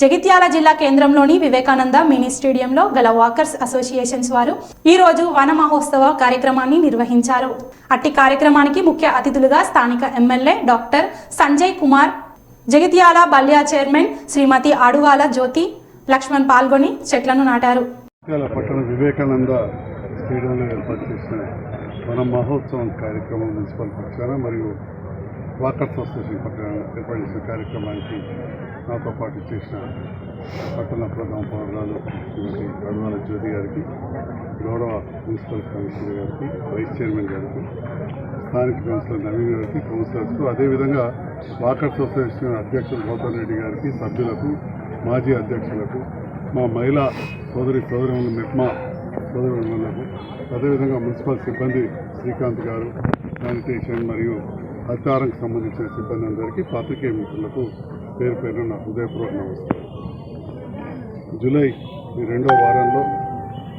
జగిత్యాల జిల్లా కేంద్రంలోని వివేకానంద మినీ స్టేడియంలో గల వాకర్స్ అసోసియేషన్స్ వారు ఈ రోజు వన మహోత్సవ కార్యక్రమాన్ని నిర్వహించారు. అట్టి కార్యక్రమానికి ముఖ్య అతిథులుగా స్థానిక ఎమ్మెల్యే డాక్టర్ సంజయ్ కుమార్ జగిత్యాల బల్యా చైర్మన్ శ్రీమతి ఆడువాల జ్యోతి లక్ష్మణ్ పాల్గొని చెట్లను నాటారు. వివేకానంద స్టేడియంలో ఏర్పాటు చేసిన వన మహోత్సవం కార్యక్రమం మున్సిపల్ పక్షాన మరియు వాకర్స్ అసోసియేషన్ పట్టణ ఏర్పాటు చేసిన కార్యక్రమానికి నాతో పాటు చేసిన పట్టణ ప్రధాన పౌరురాలు శ్రీమతి అడుగుల జ్యోతి గారికి గౌరవ మున్సిపల్ కమిషనర్ గారికి వైస్ చైర్మన్ గారికి స్థానిక కౌన్సిలర్ నవీన్ గారికి కౌన్సిలర్స్కు అదేవిధంగా వాకర్స్ అసోసియేషన్ అధ్యక్షులు గౌతమ్ రెడ్డి గారికి సభ్యులకు మాజీ అధ్యక్షులకు మా మహిళా సోదరి సోదరుల మెప్మా సోదరులకు అదేవిధంగా మున్సిపల్ సిబ్బంది శ్రీకాంత్ గారు శానిటేషన్ మరియు అధికారంకి సంబంధించిన సిబ్బంది అందరికీ పాత్రికేయ మిత్రులకు పేరు పేరు నా హృదయపూర్వక నమస్కారం. జూలై ఈ రెండో వారంలో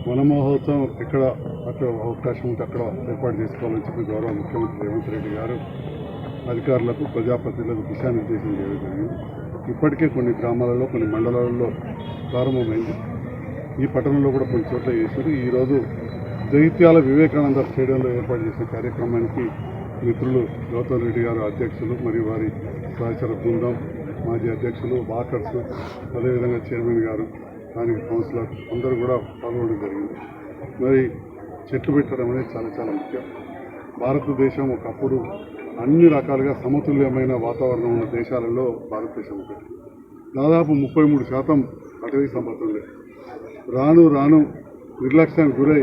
వనమహోత్సవం ఎక్కడ అక్కడ అవకాశం ఉంటే అక్కడ ఏర్పాటు చేసుకోవాలని చెప్పి గౌరవ ముఖ్యమంత్రి రేవంత్ రెడ్డి గారు అధికారులకు ప్రజాప్రతినిధులకు దిశానిర్దేశం చేయడం జరిగింది. ఇప్పటికే కొన్ని గ్రామాలలో కొన్ని మండలాలలో ప్రారంభమైంది. ఈ పట్టణంలో కూడా కొన్ని చోట్ల చేశారు. ఈరోజు జగిత్యాల వివేకానంద స్టేడియంలో ఏర్పాటు చేసిన కార్యక్రమానికి మిత్రులు గౌతమ్ రెడ్డి గారు అధ్యక్షులు మరియు వారి సహచర బృందం మాజీ అధ్యక్షులు వాకర్స్ అదేవిధంగా చైర్మన్ గారు దానికి కౌన్సిలర్ అందరూ కూడా పాల్గొనడం జరిగింది. మరి చెట్లు పెట్టడం అనేది చాలా చాలా ముఖ్యం. భారతదేశం ఒకప్పుడు అన్ని రకాలుగా సమతుల్యమైన వాతావరణం ఉన్న దేశాలలో భారతదేశం ఒకటి. దాదాపు ముప్పై మూడు శాతం అటవీ సంపద రాను రాను నిర్లక్ష్యానికి గురై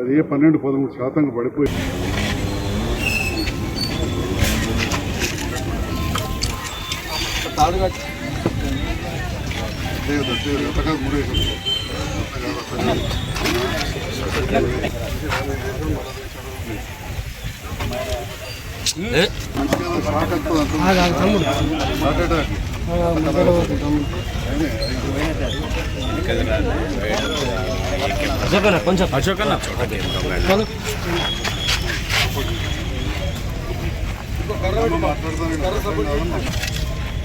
అది ఏ పన్నెండు పదమూడు శాతంగా పడిపోయింది. లేదు, లేదు, అంతగా మూడేసి అశోకన్న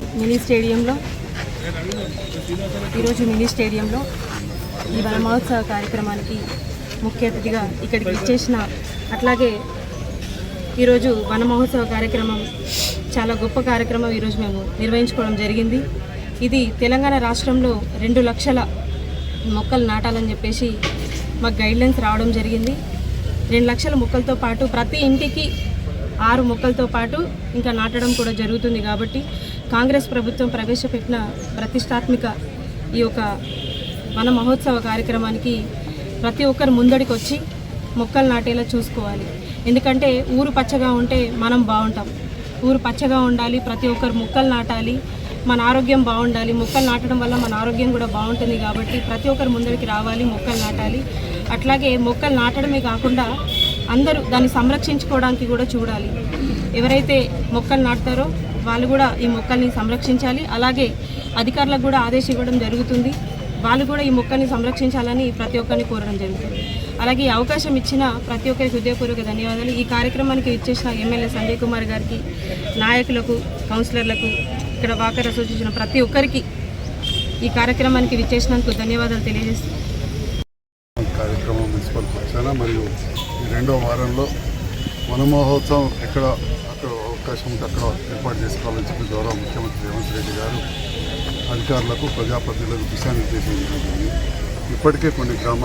మినీ స్టేడియంలో. ఈరోజు మినీ స్టేడియంలో ఈ వనమహోత్సవ కార్యక్రమానికి ముఖ్య అతిథిగా ఇక్కడికి ఇచ్చేసిన అట్లాగే ఈరోజు వన మహోత్సవ కార్యక్రమం చాలా గొప్ప కార్యక్రమం ఈరోజు మేము నిర్వహించుకోవడం జరిగింది. ఇది తెలంగాణ రాష్ట్రంలో రెండు లక్షల మొక్కలు నాటాలని చెప్పేసి మాకు గైడ్లైన్స్ రావడం జరిగింది. రెండు లక్షల మొక్కలతో పాటు ప్రతి ఇంటికి ఆరు మొక్కలతో పాటు ఇంకా నాటడం కూడా జరుగుతుంది కాబట్టి కాంగ్రెస్ ప్రభుత్వం ప్రవేశపెట్టిన ప్రతిష్టాత్మిక ఈ యొక్క వన మహోత్సవ కార్యక్రమానికి ప్రతి ఒక్కరు ముందడికి వచ్చి మొక్కలు నాటేలా చూసుకోవాలి. ఎందుకంటే ఊరు పచ్చగా ఉంటే మనం బాగుంటాం. ఊరు పచ్చగా ఉండాలి ప్రతి ఒక్కరు మొక్కలు నాటాలి మన ఆరోగ్యం బాగుండాలి. మొక్కలు నాటడం వల్ల మన ఆరోగ్యం కూడా బాగుంటుంది కాబట్టి ప్రతి ఒక్కరు ముందరికి రావాలి మొక్కలు నాటాలి. అట్లాగే మొక్కలు నాటడమే కాకుండా అందరూ దాన్ని సంరక్షించుకోవడానికి కూడా చూడాలి. ఎవరైతే మొక్కలు నాటుతారో వాళ్ళు కూడా ఈ మొక్కల్ని సంరక్షించాలి. అలాగే అధికారులకు కూడా ఆదేశం ఇవ్వడం జరుగుతుంది. వాళ్ళు కూడా ఈ మొక్కల్ని సంరక్షించాలని ప్రతి ఒక్కరిని కోరడం జరుగుతుంది. అలాగే ఈ అవకాశం ఇచ్చిన ప్రతి ఒక్కరికి హృదయపూర్వక ధన్యవాదాలు. ఈ కార్యక్రమానికి ఇచ్చేసిన ఎమ్మెల్యే సంజయ్ కుమార్ గారికి నాయకులకు కౌన్సిలర్లకు ఇక్కడ వాకర్ అసోసియేషన్ ప్రతి ఒక్కరికి ఈ కార్యక్రమానికి విచ్చేసినందుకు ధన్యవాదాలు తెలియజేస్తున్నాను. కార్యక్రమం మున్సిపల్ పక్షాన మరియు రెండో వారంలో వనమహోత్సవం ఎక్కడ అక్కడ అవకాశం ఉంటే అక్కడ ఏర్పాటు చేసుకోవాలని చెప్పి గౌరవ ముఖ్యమంత్రి రేవంత్ రెడ్డి గారు అధికారులకు ప్రజాప్రతినిధులకు దిశానిర్దేశం జరిగింది. ఇప్పటికే కొన్ని గ్రామాలు